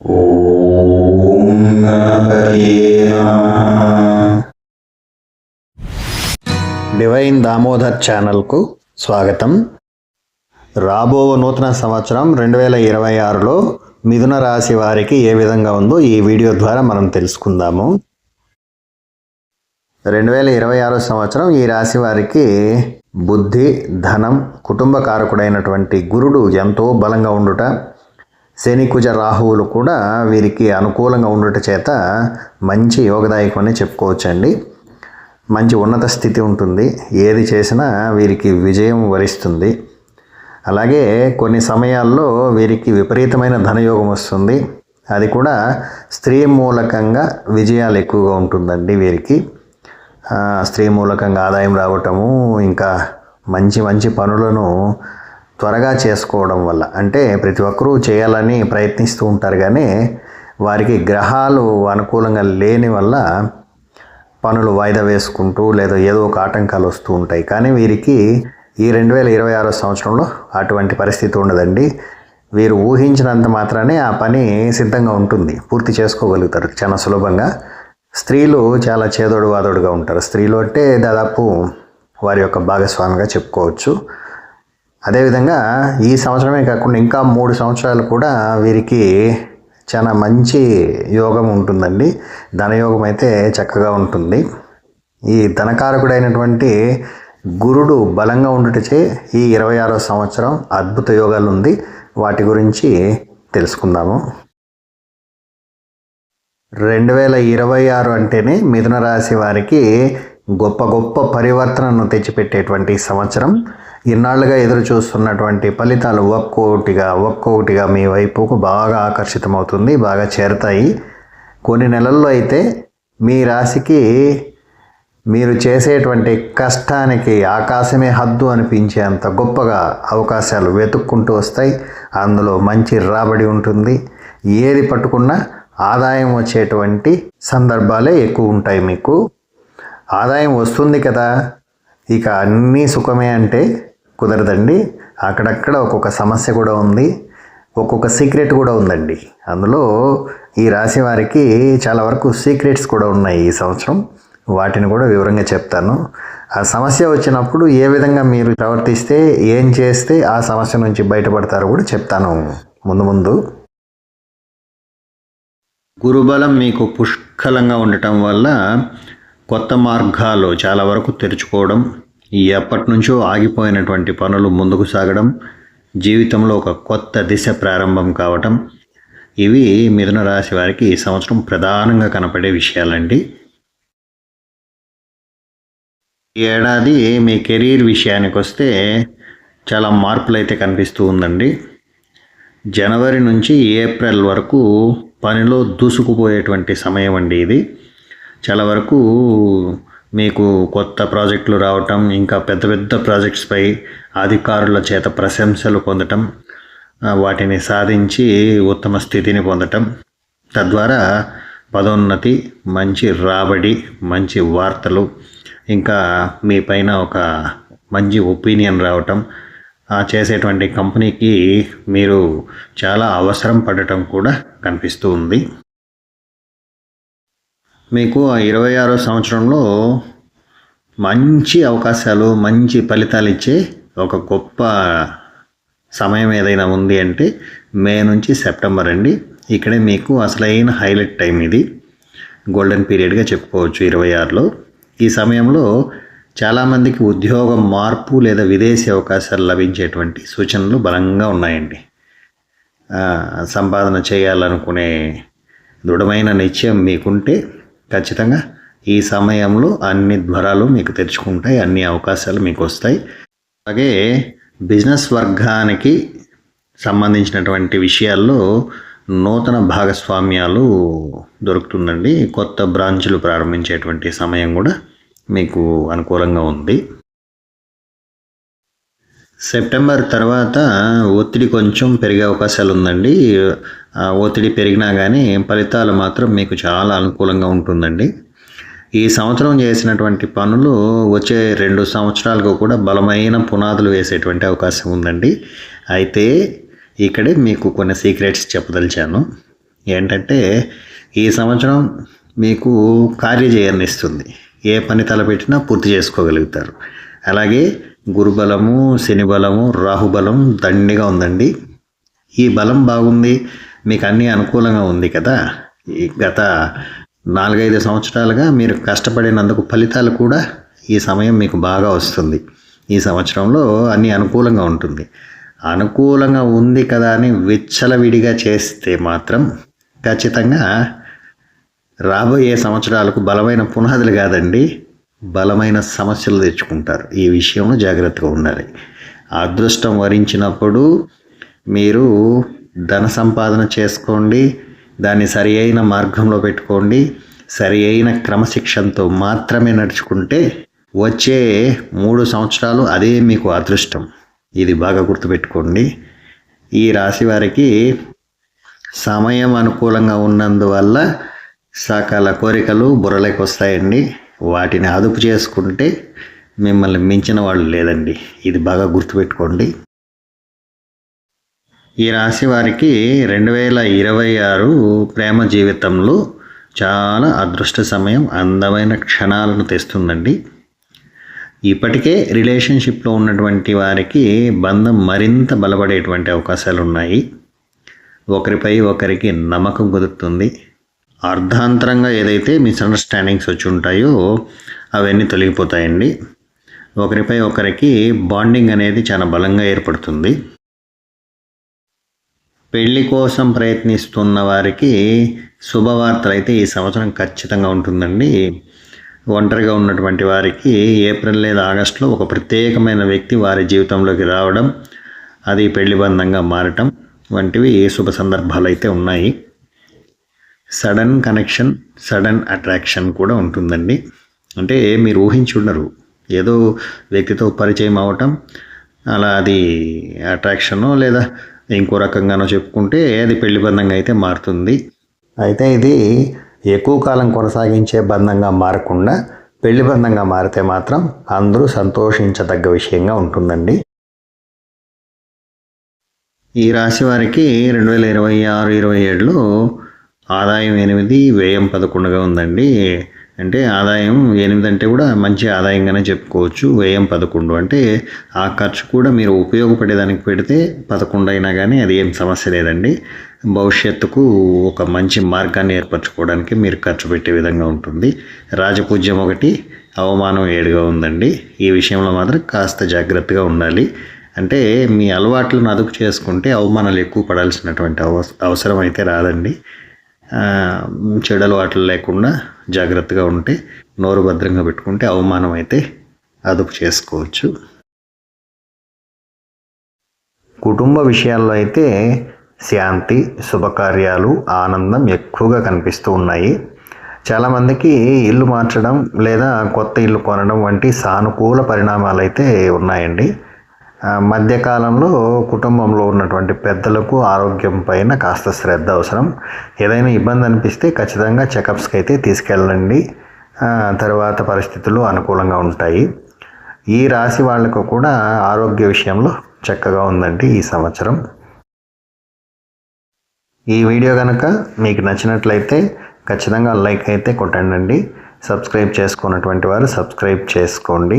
ఓం divine Damodar ఛానల్కు స్వాగతం. రాబో నూతన సంవత్సరం రెండు వేల ఇరవై ఆరులో మిథున రాశి వారికి ఏ విధంగా ఉందో ఈ వీడియో ద్వారా మనం తెలుసుకుందాము. రెండు వేల ఇరవై ఆరో సంవత్సరం ఈ రాశి వారికి బుద్ధి ధనం కుటుంబ కారకుడైనటువంటి గురుడు ఎంతో బలంగా ఉండుట శని కుజ రాహువులు కూడా వీరికి అనుకూలంగా ఉండట చేత మంచి యోగదాయకమని చెప్పుకోవచ్చండి. మంచి ఉన్నత స్థితి ఉంటుంది. ఏది చేసినా వీరికి విజయం వరిస్తుంది. అలాగే కొన్ని సమయాల్లో వీరికి విపరీతమైన ధనయోగం వస్తుంది. అది కూడా స్త్రీ మూలకంగా విజయాలు ఎక్కువగా ఉంటుందండి వీరికి. స్త్రీ మూలకంగా ఆదాయం రావటము ఇంకా మంచి మంచి పనులను త్వరగా చేసుకోవడం వల్ల. అంటే ప్రతి ఒక్కరూ చేయాలని ప్రయత్నిస్తూ ఉంటారు కానీ వారికి గ్రహాలు అనుకూలంగా లేని వల్ల పనులు వాయిదా వేసుకుంటూ లేదా ఏదో ఒక ఆటంకాలు వస్తూ ఉంటాయి. కానీ వీరికి ఈ రెండు వేల ఇరవై ఆరో సంవత్సరంలో అటువంటి పరిస్థితి ఉండదండి. వీరు ఊహించినంత మాత్రానే ఆ పని సిద్ధంగా ఉంటుంది. పూర్తి చేసుకోగలుగుతారు. చాలా సులభంగా. స్త్రీలు చాలా చేదోడు వాదోడుగా ఉంటారు. స్త్రీలు అంటే దాదాపు వారి యొక్క భాగస్వామిగా చెప్పుకోవచ్చు. అదేవిధంగా ఈ సంవత్సరమే కాకుండా ఇంకా మూడు సంవత్సరాలు కూడా వీరికి చాలా మంచి యోగం ఉంటుందండి. ధనయోగం అయితే చక్కగా ఉంటుంది. ఈ ధనకారకుడైనటువంటి గురుడు బలంగా ఉండటచే ఈ ఇరవై ఆరో సంవత్సరం అద్భుత యోగాలు ఉంది. వాటి గురించి తెలుసుకుందాము. రెండు వేల ఇరవై ఆరు అంటేనే మిథున రాశి వారికి గొప్ప గొప్ప పరివర్తనను తెచ్చిపెట్టేటువంటి సంవత్సరం. ఇన్నాళ్ళుగా ఎదురు చూస్తున్నటువంటి ఫలితాలు ఒక్కొక్కటిగా ఒక్కొక్కటిగా మీ వైపుకు బాగా ఆకర్షితమవుతుంది బాగా చేరతాయి. కొన్ని నెలల్లో అయితే మీ రాశికి మీరు చేసేటువంటి కష్టానికి ఆకాశమే హద్దు అనిపించేంత గొప్పగా అవకాశాలు వెతుక్కుంటూ వస్తాయి. అందులో మంచి రాబడి ఉంటుంది. ఏది పట్టుకున్నా ఆదాయం వచ్చేటువంటి సందర్భాలే ఎక్కువ ఉంటాయి మీకు. ఆదాయం వస్తుంది కదా. ఇక అన్నీ సుఖమే అంటే కుదరదండి. అక్కడక్కడ ఒక్కొక్క సమస్య కూడా ఉంది. ఒక్కొక్క సీక్రెట్ కూడా ఉందండి. అందులో ఈ రాశి వారికి చాలా వరకు సీక్రెట్స్ కూడా ఉన్నాయి ఈ సంవత్సరం. వాటిని కూడా వివరంగా చెప్తాను. ఆ సమస్య వచ్చినప్పుడు ఏ విధంగా మీరు ప్రవర్తిస్తే ఏం చేస్తే ఆ సమస్య నుంచి బయటపడతారో కూడా చెప్తాను. ముందు ముందు. గురుబలం మీకు పుష్కలంగా ఉండటం వల్ల కొత్త మార్గాలు చాలా వరకు తెరుచుకోవడం ఎప్పటి నుంచో ఆగిపోయినటువంటి పనులు ముందుకు సాగడం జీవితంలో ఒక కొత్త దిశ ప్రారంభం కావటం ఇవి మిథున రాశి వారికి ఈ సంవత్సరం ప్రధానంగా కనపడే విషయాలండి. ఈ ఏడాది మీ కెరీర్ విషయానికి వస్తే చాలా మార్పులు అయితే కనిపిస్తూ ఉందండి. జనవరి నుంచి ఏప్రిల్ వరకు పనిలో దూసుకుపోయేటువంటి సమయం అండి ఇది. చాలా వరకు మీకు కొత్త ప్రాజెక్టులు రావటం ఇంకా పెద్ద పెద్ద ప్రాజెక్ట్స్పై అధికారుల చేత ప్రశంసలు పొందటం వాటిని సాధించి ఉత్తమ స్థితిని పొందటం. తద్వారా పదోన్నతి మంచి రాబడి మంచి వార్తలు ఇంకా మీ పైన ఒక మంచి ఒపీనియన్ రావటం ఆ చేసేటువంటి కంపెనీకి మీరు చాలా అవసరం పడటం కూడా కనిపిస్తూ ఉంది. మీకు ఆ ఇరవై ఆరో సంవత్సరంలో మంచి అవకాశాలు మంచి ఫలితాలు ఇచ్చే ఒక గొప్ప సమయం ఏదైనా ఉంది అంటే మే నుంచి సెప్టెంబర్ అండి. ఇక్కడే మీకు అసలైన హైలైట్ టైం ఇది. గోల్డెన్ పీరియడ్గా చెప్పుకోవచ్చు ఇరవై ఆరులో. ఈ సమయంలో చాలామందికి ఉద్యోగం మార్పు లేదా విదేశీ అవకాశాలు లభించేటువంటి సూచనలు బలంగా ఉన్నాయండి. సంపాదన చేయాలనుకునే దృఢమైన నిశ్చయం మీకుంటే ఖచ్చితంగా ఈ సమయంలో అన్ని ద్వారాలు మీకు తెరుచుకుంటాయి అన్ని అవకాశాలు మీకు వస్తాయి. అలాగే బిజినెస్ వర్గానికి సంబంధించినటువంటి విషయాల్లో నూతన భాగస్వామ్యాలు దొరుకుతుందండి. కొత్త బ్రాంచులు ప్రారంభించేటువంటి సమయం కూడా మీకు అనుకూలంగా ఉంది. సెప్టెంబర్ తర్వాత ఒత్తిడి కొంచెం పెరిగే అవకాశాలు ఉందండి. ఒత్తిడి పెరిగినా కానీ ఫలితాలు మాత్రం మీకు చాలా అనుకూలంగా ఉంటుందండి. ఈ సంవత్సరం చేసినటువంటి పనులు వచ్చే రెండు సంవత్సరాలకు కూడా బలమైన పునాదులు వేసేటువంటి అవకాశం ఉందండి. అయితే ఇక్కడే మీకు కొన్ని సీక్రెట్స్ చెప్పదలిచాను. ఏంటంటే ఈ సంవత్సరం మీకు కార్యజయాన్ని ఇస్తుంది. ఏ పని తలపెట్టినా పూర్తి చేసుకోగలుగుతారు. అలాగే గురుబలము శనిబలము రాహుబలం దండిగా ఉందండి. ఈ బలం బాగుంది మీకు అన్నీ అనుకూలంగా ఉంది కదా. ఈ గత నాలుగైదు సంవత్సరాలుగా మీరు కష్టపడినందుకు ఫలితాలు కూడా ఈ సమయం మీకు బాగా వస్తుంది. ఈ సంవత్సరంలో అన్నీ అనుకూలంగా ఉంటుంది. అనుకూలంగా ఉంది కదా అని విచ్చలవిడిగా చేస్తే మాత్రం ఖచ్చితంగా రాబోయే సంవత్సరాలకు బలమైన పునాదులు కాదండి. బలమైన సమస్యలు తెచ్చుకుంటారు. ఈ విషయంలో జాగ్రత్తగా ఉండాలి. అదృష్టం వరించినప్పుడు మీరు ధన సంపాదన చేసుకోండి. దాన్ని సరి అయిన మార్గంలో పెట్టుకోండి. సరి అయిన క్రమశిక్షణతో మాత్రమే నడుచుకుంటే వచ్చే మూడు సంవత్సరాలు అదే మీకు అదృష్టం. ఇది బాగా గుర్తుపెట్టుకోండి. ఈ రాశి వారికి సమయం అనుకూలంగా ఉన్నందువల్ల సకల కోరికలు బుర్రలోకి వస్తాయండి. వాటిని అదుపు చేసుకుంటే మిమ్మల్ని మించిన వాళ్ళు లేదండి. ఇది బాగా గుర్తుపెట్టుకోండి. ఈ రాశి వారికి రెండు వేల ఇరవై ఆరు ప్రేమ జీవితంలో చాలా అదృష్ట సమయం అందమైన క్షణాలను తెస్తుందండి. ఇప్పటికే రిలేషన్షిప్లో ఉన్నటువంటి వారికి బంధం మరింత బలపడేటువంటి అవకాశాలు ఉన్నాయి ఒకరిపై ఒకరికి నమ్మకం కుదురుతుంది. అర్ధాంతరంగా ఏదైతే మిస్అండర్స్టాండింగ్స్ వచ్చి ఉంటాయో అవన్నీ తొలగిపోతాయండి. ఒకరిపై ఒకరికి బాండింగ్ అనేది చాలా బలంగా ఏర్పడుతుంది. పెళ్ళి కోసం ప్రయత్నిస్తున్న వారికి శుభవార్తలు అయితే ఈ సంవత్సరం ఖచ్చితంగా ఉంటుందండి. ఒంటరిగా ఉన్నటువంటి వారికి ఏప్రిల్ లేదా ఆగస్టులో ఒక ప్రత్యేకమైన వ్యక్తి వారి జీవితంలోకి రావడం అది పెళ్ళి బంధంగా మారటం వంటివి శుభ సందర్భాలు అయితే ఉన్నాయి. సడన్ కనెక్షన్ సడన్ అట్రాక్షన్ కూడా ఉంటుందండి. అంటే మీరు ఊహించుండరు. ఏదో వ్యక్తితో పరిచయం అవటం అలా అది అట్రాక్షనో లేదా ఇంకో రకంగానో చెప్పుకుంటే అది పెళ్ళి బంధంగా అయితే మారుతుంది. అయితే ఇది ఎక్కువ కాలం కొనసాగించే బంధంగా మారకుండా పెళ్ళి బంధంగా మారితే మాత్రం అందరూ సంతోషించదగ్గ విషయంగా ఉంటుందండి. ఈ రాశి వారికి రెండు వేల ఇరవై ఆరు ఇరవై ఏడులో ఆదాయం ఎనిమిది వ్యయం పదకొండుగా ఉందండి. అంటే ఆదాయం ఎనిమిది అంటే కూడా మంచి ఆదాయంగానే చెప్పుకోవచ్చు. వ్యయం పదకొండు అంటే ఆ ఖర్చు కూడా మీరు ఉపయోగపడేదానికి పెడితే పదకొండు అయినా కానీ అది ఏం సమస్య లేదండి. భవిష్యత్తుకు ఒక మంచి మార్గాన్ని ఏర్పరచుకోవడానికి మీరు ఖర్చు పెట్టే విధంగా ఉంటుంది. రాజపూజ్యం ఒకటి అవమానం ఏడుగా ఉందండి. ఈ విషయంలో మాత్రం కాస్త జాగ్రత్తగా ఉండాలి. అంటే మీ అలవాట్లను అదుపు చేసుకుంటే అవమానాలు ఎక్కువ పడాల్సినటువంటి అవసరం అయితే రాదండి. చెడలు అలవాట్లు లేకుండా జాగ్రత్తగా ఉంటే నోరు భద్రంగా పెట్టుకుంటే అవమానం అయితే అదుపు చేసుకోవచ్చు. కుటుంబ విషయాల్లో అయితే శాంతి శుభకార్యాలు ఆనందం ఎక్కువగా కనిపిస్తూ ఉన్నాయి. చాలామందికి ఇల్లు మార్చడం లేదా కొత్త ఇల్లు కొనడం వంటి సానుకూల పరిణామాలు అయితే ఉన్నాయండి. మధ్యకాలంలో కుటుంబంలో ఉన్నటువంటి పెద్దలకు ఆరోగ్యం పైన కాస్త శ్రద్ధ అవసరం. ఏదైనా ఇబ్బంది అనిపిస్తే ఖచ్చితంగా చెకప్స్కి అయితే తీసుకెళ్ళండి. తర్వాత పరిస్థితులు అనుకూలంగా ఉంటాయి. ఈ రాశి వాళ్ళకు కూడా ఆరోగ్య విషయంలో చక్కగా ఉందండి ఈ సంవత్సరం. ఈ వీడియో కనుక మీకు నచ్చినట్లయితే ఖచ్చితంగా లైక్ అయితే కొట్టండి సబ్స్క్రైబ్ చేసుకున్నటువంటి వారు సబ్స్క్రైబ్ చేసుకోండి.